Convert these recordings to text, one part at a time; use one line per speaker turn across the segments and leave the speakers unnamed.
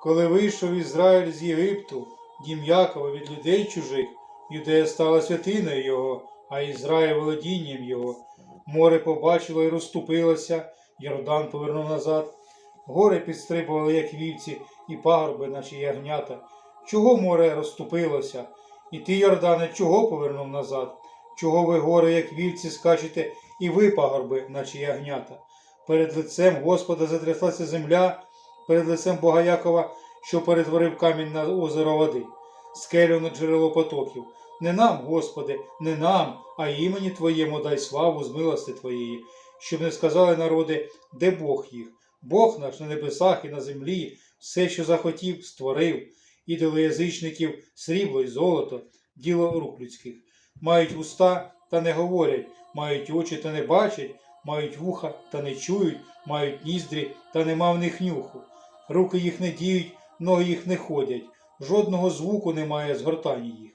Коли вийшов Ізраїль з Єгипту, дім Якова від людей чужих, Юдея стала святиною його, а Ізраїль володінням його. Море побачило і розступилося, Йордан повернув назад. Гори підстрибували, як вівці, і пагорби, наче ягнята. Чого море розступилося? І ти, Йордане, чого повернув назад? Чого ви гори, як вівці, скачете, і ви пагорби, наче ягнята? Перед лицем Господа затряслася земля, перед лицем Бога Якова, що перетворив камінь на озеро води, скелю на джерело потоків. Не нам, Господи, не нам, а імені Твоєму дай славу з милости Твоєї, щоб не сказали народи, де Бог їх. Бог наш на небесах і на землі, все, що захотів, створив, ідоли язичників, срібло й золото, діло рук людських. Мають уста та не говорять, мають очі та не бачать, мають вуха та не чують, мають ніздрі та нема в них нюху. Руки їх не діють, ноги їх не ходять, жодного звуку немає згортання їх.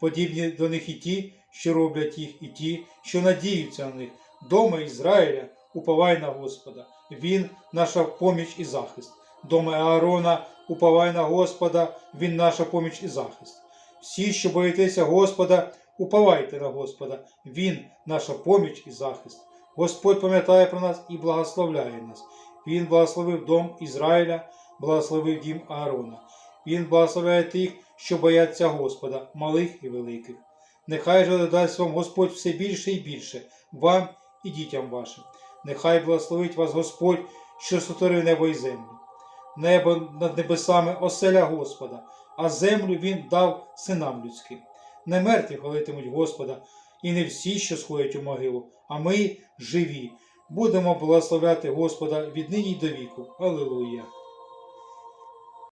Подібні до них і ті, що роблять їх, і ті, що надіються на них. Дома Ізраїля, уповай на Господа, Він наша поміч і захист. Дома Аарона, уповай на Господа, Він наша поміч і захист. Всі, що боїтеся Господа, уповайте на Господа, Він наша поміч і захист. Господь пам'ятає про нас і благословляє нас. Він благословив дом Ізраїля, благословив дім Аарона. Він благословляє тих, що бояться Господа, малих і великих. Нехай же додасть вам Господь все більше і більше, вам і дітям вашим. Нехай благословить вас Господь, що сотворив небо і землю. Небо над небесами оселя Господа, а землю він дав синам людським. Не мертві хвалитимуть Господа, і не всі, що сходять у могилу, а ми живі. Будемо благословляти Господа від нині до віку. Аллилуйя!